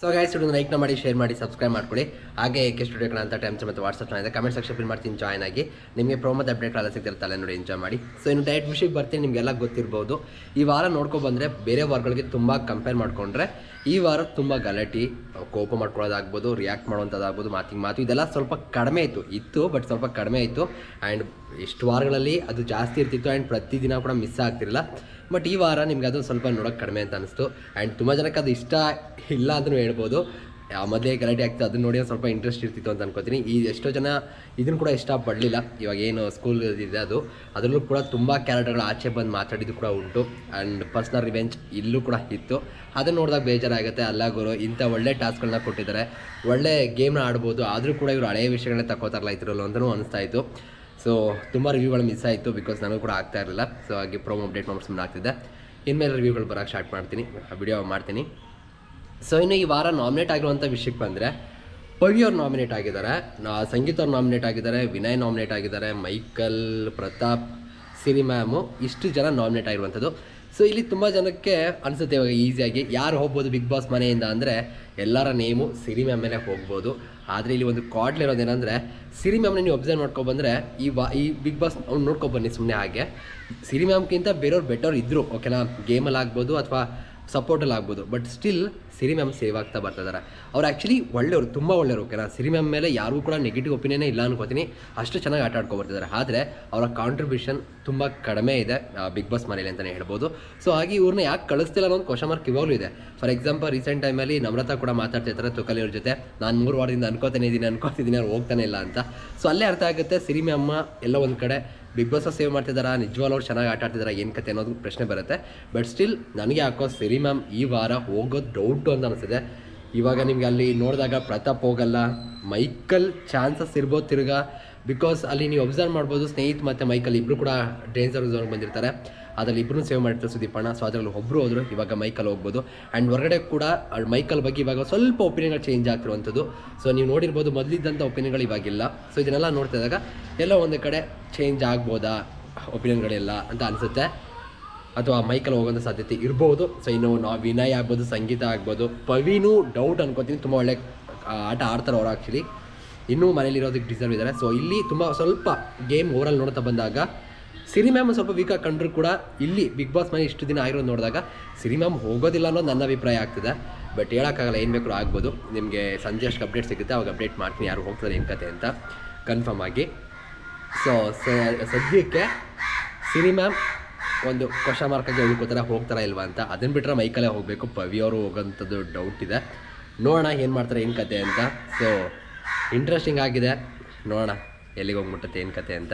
So guys ಇದನ್ನು ಲೈಕ್ನ ಮಾಡಿ share ಮಾಡಿ ಸಬ್ಸ್ಕ್ರೈಬ್ ಮಾಡ್ಕೊಳ್ಳಿ ಹಾಗೆ ಏಕೆ ಸ್ಟುಡಿಯೋ ಕಣ ಅಂತ ಟೈಮ್ಸ್ ಮತ್ತು ವಾಟ್ಸಪ್ ಇದೆ. ಕಮೆಂಟ್ ಸೆಕ್ಷನ್ ಫಿಲ್ ಮಾಡ್ತೀನಿ ಜಾಯ್ನ್ ಆಗಿ. ನಿಮಗೆ ಪ್ರೋಮದ ಅಪ್ಡೇಟ್ ಎಲ್ಲ ಸಿಗ್ತಿರ್ತಲ್ಲ ನೋಡಿ ಎಂಜಾಯ್ ಮಾಡಿ. ಸೊ ಇನ್ನು ಡೈರೆಕ್ಟ್ ವಿಷಯಕ್ಕೆ ಬರ್ತೀನಿ, ನಿಮಗೆಲ್ಲ ಗೊತ್ತಿರ್ಬೋದು. ಈ ವಾರ ನೋಡ್ಕೊ ಬಂದರೆ ಬೇರೆ ವಾರಗಳಿಗೆ ತುಂಬ ಕಂಪೇರ್ ಮಾಡಿಕೊಂಡ್ರೆ ಈ ವಾರ ತುಂಬ ಗಲಾಟೆ, ಕೋಪ ಮಾಡ್ಕೊಳ್ಳೋದಾಗ್ಬೋದು ರಿಯಾಕ್ಟ್ ಮಾಡುವಂಥದ್ದಾಗ್ಬೋದು, ಮಾತಿಗೆ ಮಾತು, ಇದೆಲ್ಲ ಸ್ವಲ್ಪ ಕಡಿಮೆ ಇತ್ತು. ಇತ್ತು ಬಟ್ ಸ್ವಲ್ಪ ಕಡಿಮೆ ಇತ್ತು. ಆ್ಯಂಡ್ ಇಷ್ಟು ವಾರಗಳಲ್ಲಿ ಅದು ಜಾಸ್ತಿ ಇರ್ತಿತ್ತು ಆ್ಯಂಡ್ ಪ್ರತಿದಿನ ಕೂಡ ಮಿಸ್ ಆಗ್ತಿರಲಿಲ್ಲ. ಬಟ್ ಈ ವಾರ ನಿಮ್ಗೆ ಅದು ಸ್ವಲ್ಪ ನೋಡೋಕೆ ಕಡಿಮೆ ಅಂತ ಅನಿಸ್ತು. ಆ್ಯಂಡ್ ತುಂಬ ಜನಕ್ಕೆ ಅದು ಇಷ್ಟ ಇಲ್ಲ ಅಂತಲೂ ಹೇಳ್ಬೋದು. ಮೊದಲೇ ಗಲಾಟೆ ಆಗ್ತದೆ ಅದನ್ನ ನೋಡಿ ಸ್ವಲ್ಪ ಇಂಟ್ರೆಸ್ಟ್ ಇರ್ತಿತ್ತು ಅಂತ ಅನ್ಕೋತೀನಿ. ಈ ಎಷ್ಟೋ ಜನ ಇದನ್ನು ಕೂಡ ಇಷ್ಟಪಡಲಿಲ್ಲ. ಇವಾಗ ಏನು ಸ್ಕೂಲ್ ಇದೆ ಅದು. ಅದರಲ್ಲೂ ಕೂಡ ತುಂಬ ಕ್ಯಾರೆಕ್ಟರ್ಗಳು ಆಚೆ ಬಂದು ಮಾತಾಡಿದ್ದು ಕೂಡ ಉಂಟು. ಆ್ಯಂಡ್ ಪರ್ಸ್ನಲ್ ರಿವೆಂಜ್ ಇಲ್ಲೂ ಕೂಡ ಇತ್ತು. ಅದನ್ನು ನೋಡಿದಾಗ ಬೇಜಾರಾಗುತ್ತೆ. ಅಲ್ಲ ಗುರು, ಇಂಥ ಒಳ್ಳೆ ಟಾಸ್ಕ್ಗಳನ್ನ ಕೊಟ್ಟಿದ್ದಾರೆ. ಒಳ್ಳೆ ಗೇಮ್ನ ಆಡ್ಬೋದು. ಆದರೂ ಕೂಡ ಇವರು ಹಳೆಯ ವಿಷಯಗಳನ್ನ ತಗೋತಾರಲ್ಲ ಇದರಲ್ಲೂ ಅಂತಲೂ ಅನಿಸ್ತಾ ಇತ್ತು. ಸೊ ತುಂಬ ರಿವ್ಯೂಗಳು ಮಿಸ್ ಆಯಿತು ಬಿಕಾಸ್ ನನಗೂ ಕೂಡ ಆಗ್ತಾ ಇರಲಿಲ್ಲ. ಸೊ ಹಾಗೆ ಪ್ರೋಮೋ ಅಪ್ಡೇಟ್ ಮಾಡ್ಸ್ ಆಗ್ತಿದ್ದೆ ಇನ್ಮೇಲೆ ರಿವ್ಯೂಗಳು ಬರೋಕ್ಕೆ ಸ್ಟಾರ್ಟ್ ಮಾಡ್ತೀನಿ. ವಿಡಿಯೋ ಮಾಡ್ತೀನಿ. ಸೊ ಇನ್ನು ಈ ವಾರ ನಾಮಿನೇಟ್ ಆಗಿರುವಂಥ ವಿಷಯಕ್ಕೆ ಬಂದರೆ ಪವಿ ಅವ್ರು ನಾಮಿನೇಟ್ ಆಗಿದ್ದಾರೆ. ಸಂಗೀತ ಅವ್ರು ನಾಮಿನೇಟ್ ಆಗಿದ್ದಾರೆ, ವಿನಯ್ ನಾಮಿನೇಟ್ ಆಗಿದ್ದಾರೆ, ಮೈಕಲ್, ಪ್ರತಾಪ್, ಸಿರಿ ಮ್ಯಾಮು, ಇಷ್ಟು ಜನ ನಾಮಿನೇಟ್ ಆಗಿರುವಂಥದ್ದು. ಸೊ ಇಲ್ಲಿ ತುಂಬ ಜನಕ್ಕೆ ಅನಿಸುತ್ತೆ ಇವಾಗ ಈಸಿಯಾಗಿ. ಯಾರು ಹೋಗ್ಬೋದು ಬಿಗ್ ಬಾಸ್ ಮನೆಯಿಂದ ಅಂದರೆ, ಎಲ್ಲರ ನೇಮು ಸಿರಿ ಮ್ಯಾಮ್ ಮೇಲೆ ಹೋಗ್ಬೋದು. ಆದರೆ ಇಲ್ಲಿ ಒಂದು ಕಾಡ್ಲ್ ಇರೋದೇನೆಂದರೆ ಸಿರಿ ಮ್ಯಾಮ್ನ ನೀವು ಅಬ್ಸರ್ವ್ ಮಾಡ್ಕೊಬಂದರೆ ಈ ವಾ, ಈ ಬಿಗ್ ಬಾಸ್ ಅವ್ನು ನೋಡ್ಕೊಬನ್ನಿ ಸುಮ್ಮನೆ ಹಾಗೆ. ಸಿರಿ ಮ್ಯಾಮ್ಗಿಂತ ಬೇರೆಯವ್ರು ಬೆಟರ್ ಇದ್ದರು ಓಕೆನಾ ಗೇಮಲ್ಲಿ ಆಗ್ಬೋದು ಅಥವಾ ಸಪೋರ್ಟಲ್ಲಿ ಆಗ್ಬೋದು. But still Siri ma'am save ಆಗ್ತಾ ಬರ್ತಿದ್ದಾರೆ ಅವ್ರು ಆ್ಯಕ್ಚುಲಿ ಒಳ್ಳೆಯವರು, ತುಂಬ ಒಳ್ಳೆಯವರು ಓಕೆನಾ ಸಿರಿ ಮ್ಯಾಮ್ ಮೇಲೆ ಯಾರಿಗೂ ಕೂಡ ನೆಗೆಟಿವ್ ಒಪಿನಿಯನ್ ಇಲ್ಲ ಅನ್ಕೋತೀನಿ. ಅಷ್ಟು ಚೆನ್ನಾಗಿ ಆಟ ಆಡ್ಕೊಬರ್ತಿದ್ದಾರೆ ಆದರೆ, ಅವರ ಕಾಂಟ್ರಿಬ್ಯೂಷನ್ ತುಂಬ ಕಡಿಮೆ ಇದೆ ಬಿಗ್ ಬಾಸ್ ಮನೇಲಿ ಅಂತಲೇ ಹೇಳ್ಬೋದು. ಸೊ ಹಾಗೆ ಇವ್ರನ್ನ ಯಾಕೆ ಕಳಿಸ್ತಿಲ್ಲ ಅನ್ನೋ ಒಂದು ಕ್ವಶನ್ ಮಾರ್ಕ್ ಇವಾಗಲೂ ಇದೆ. ಫಾರ್ ಎಕ್ಸಾಂಪಲ್ ರೀಸೆಂಟ್ ಟೈಮಲ್ಲಿ ನಮ್ರತಾ ಕೂಡ ಮಾತಾಡ್ತಿರ್ತಾರೆ ತುಕಲಿ ಅವ್ರ ಜೊತೆ. ನಾನು ಮೂರು ವಾರದಿಂದ ಅನ್ಕೋತಾನೆ ಇದ್ದೀನಿ ಅನ್ಕೋತಿದ್ದೀನಿ ಅವ್ರು ಹೋಗ್ತಾನೆ ಇಲ್ಲ ಅಂತ. ಸೊ ಅಲ್ಲೇ ಅರ್ಥ ಆಗುತ್ತೆ ಸಿರಿ ಮ್ಯಾಮ್ ಎಲ್ಲ ಒಂದು ಕಡೆ ಬಿಗ್ ಬಾಸ್ ಸೇವ್ ಮಾಡ್ತಿದ್ದಾರಾ ನಿಜವಾಗ್ಲೂ ಅವ್ರು ಚೆನ್ನಾಗಿ ಆಟ ಆಡ್ತಿದ್ದಾರಾ ಏನು ಕತೆ ಅನ್ನೋದು ಪ್ರಶ್ನೆ ಬರುತ್ತೆ. ಬಟ್ ಸ್ಟಿಲ್ ನನಗೆ ಯಾಕೋ ಸಿರಿ ಮ್ಯಾಮ್ ಈ ವಾರ ಹೋಗೋದು ಡೌಟು ಅಂತ ಅನಿಸಿದೆ ಇವಾಗ ನಿಮಗೆ ಅಲ್ಲಿ ನೋಡಿದಾಗ ಪ್ರತಾಪ್ ಹೋಗಲ್ಲ. ಮೈಕಲ್ ಚಾನ್ಸಸ್ ಇರ್ಬೋದು ತಿರ್ಗಾ. ಬಿಕಾಸ್ ಅಲ್ಲಿ ನೀವು ಅಬ್ಸರ್ವ್ ಮಾಡ್ಬೋದು, ಸ್ನೇಹಿತ್ ಮತ್ತು ಮೈಕಲ್ ಇಬ್ಬರು ಕೂಡ ಡೇಂಜರ್ ಝೋನ್ಗೆ ಬಂದಿರ್ತಾರೆ. ಅದ್ರಲ್ಲಿ ಇಬ್ಬರು ಸೇವ್ ಮಾಡಿರ್ತಾರೆ ಸುದೀಪಣ್ಣ ಸೊ ಅದರಲ್ಲಿ ಒಬ್ಬರು ಹೋದ್ರು, ಇವಾಗ ಮೈಕಲ್ ಹೋಗ್ಬೋದು. ಆ್ಯಂಡ್ ಹೊರಗಡೆ ಕೂಡ ಮೈಕಲ್ ಬಗ್ಗೆ ಇವಾಗ ಸ್ವಲ್ಪ ಒಪಿನಿಯನ್ಗಳು ಚೇಂಜ್ ಆಗ್ತಿರುವಂಥದ್ದು. ಸೊ ನೀವು ನೋಡಿರ್ಬೋದು ಮೊದಲಿದ್ದಂಥ ಒಪಿನಿಯನ್ಗಳು ಇವಾಗಿಲ್ಲ. ಸೊ ಇದನ್ನೆಲ್ಲ ನೋಡ್ತಾ ಇದ್ದಾಗ ಎಲ್ಲ ಒಂದು ಕಡೆ ಚೇಂಜ್ ಆಗ್ಬೋದಾ ಒಪಿನಿಯನ್ಗಳೆಲ್ಲ ಅಂತ ಅನಿಸುತ್ತೆ. ಅಥವಾ ಮೈಕಲ್ ಹೋಗೋಂಥ ಸಾಧ್ಯತೆ ಇರ್ಬೋದು. ಸೊ ಇನ್ನು ನಾ ವಿನಯ್ ಆಗ್ಬೋದು, ಸಂಗೀತ ಆಗ್ಬೋದು. ಪವಿನೂ ಡೌಟ್ ಅನ್ಕೋತೀನಿ. ತುಂಬ ಒಳ್ಳೆ ಆಟ ಆಡ್ತಾರೆ ಅವರು ಆ್ಯಕ್ಚುಲಿ ಇನ್ನೂ ಮನೇಲಿರೋದಕ್ಕೆ ಡಿಸರ್ವ್ ಇದ್ದಾರೆ. ಸೊ ಇಲ್ಲಿ ತುಂಬ ಸ್ವಲ್ಪ ಗೇಮ್ ಓವರಲ್ಲಿ ನೋಡ್ತಾ ಬಂದಾಗ ಸಿರಿ ಮ್ಯಾಮ್ ಸ್ವಲ್ಪ ವೀಕಾಗಿ ಕಂಡ್ರು ಕೂಡ ಇಲ್ಲಿ ಬಿಗ್ ಬಾಸ್ ಮನೆ ಇಷ್ಟು ದಿನ ಆಗಿರೋದು ನೋಡಿದಾಗ ಸಿರಿ ಮ್ಯಾಮ್ ಹೋಗೋದಿಲ್ಲ ಅನ್ನೋ ನನ್ನ ಅಭಿಪ್ರಾಯ ಆಗ್ತಿದೆ. ಬಟ್ ಹೇಳೋಕ್ಕಾಗಲ್ಲ, ಏನು ಬೇಕಾದ್ರೂ ಆಗ್ಬೋದು. ನಿಮಗೆ ಸಂಜೆ ಅಷ್ಟು ಅಪ್ಡೇಟ್ ಸಿಗುತ್ತೆ, ಅವಾಗ ಅಪ್ಡೇಟ್ ಮಾಡ್ತೀನಿ, ಯಾರು ಹೋಗ್ತಾರೆ ಏನು ಕತೆ ಅಂತ ಕನ್ಫರ್ಮ್ ಆಗಿ. ಸೊ, ಸದ್ಯಕ್ಕೆ ಸಿರಿ ಮ್ಯಾಮ್ ಒಂದು ಕ್ವಶ ಮಾರ್ಕಾಗಿ ಉಳ್ಕೋತಾರೆ, ಹೋಗ್ತಾರಾ ಇಲ್ವಾ ಅಂತ. ಅದನ್ನು ಬಿಟ್ಟರೆ ಮೈಕಲ್ಲೇ ಹೋಗಬೇಕು. ಪವಿ ಅವರು ಹೋಗೋಂಥದ್ದು ಡೌಟ್ ಇದೆ. ನೋಡೋಣ ಏನು ಮಾಡ್ತಾರೆ, ಏನು ಕತೆ ಅಂತ. ಸೊ ಇಂಟ್ರೆಸ್ಟಿಂಗ್ ಆಗಿದೆ. ನೋಡೋಣ. ಎಲ್ಲಿಗೆ ಹೋಗ್ಬಿಟ್ಟತ್ತೆ ಏನು ಕತೆ ಅಂತ.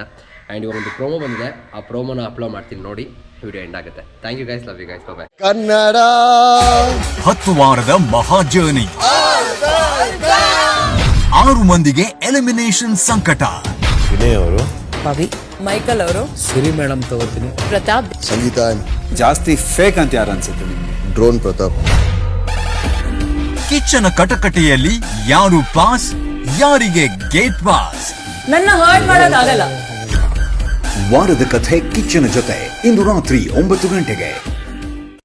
ಆ್ಯಂಡ್ ಇವಾಗ ಒಂದು ಪ್ರೋಮೋ ಬಂದಿದೆ. ಆ ಪ್ರೋಮೋನ ಅಪ್ಲೋಡ್ ಮಾಡ್ತೀನಿ ನೋಡಿ ವಿಡಿಯೋ ಎಂಡ್ ಆಗುತ್ತೆ. Thank you guys love you guys bye Kannada! ಹತ್ತು ವಾರದ ಮಹಾ ಜರ್ನಿ ಆರು ಮಂದಿಗೆ ಎಲಿಮಿನೇಷನ್ ಸಂಕಟ. ವಿನಯ್ ಅವರು ಪವಿ ಮೈಕಲ್ ಅವರು ಸಿರಿ ಮೇಡಮ್ ತಗೋತೀನಿ. ಪ್ರತಾಪ್. ಸಂಗೀತ. ಜಾಸ್ತಿ ಫೇಕ್ ಅಂತ ಯಾರು ಅನ್ಸುತ್ತೆ ನಿಮ್ಗೆ? ಡ್ರೋನ್ ಪ್ರತಾಪ್. ಕಿಚ್ಚನ ಕಟಕಟೆಯಲ್ಲಿ ಯಾರು ಪಾಸ್ ಯಾರಿಗೆ ಗೇಟ್ ಪಾಸ್ ನನ್ನ ಹರ್ಟ್ ಮಾಡೋದಾಗಲ್ಲ ವಾರದ ಕಥೆ ಕಿಚ್ಚನ ಜೊತೆ ಇಂದು ರಾತ್ರಿ ಒಂಬತ್ತು ಗಂಟೆಗೆ.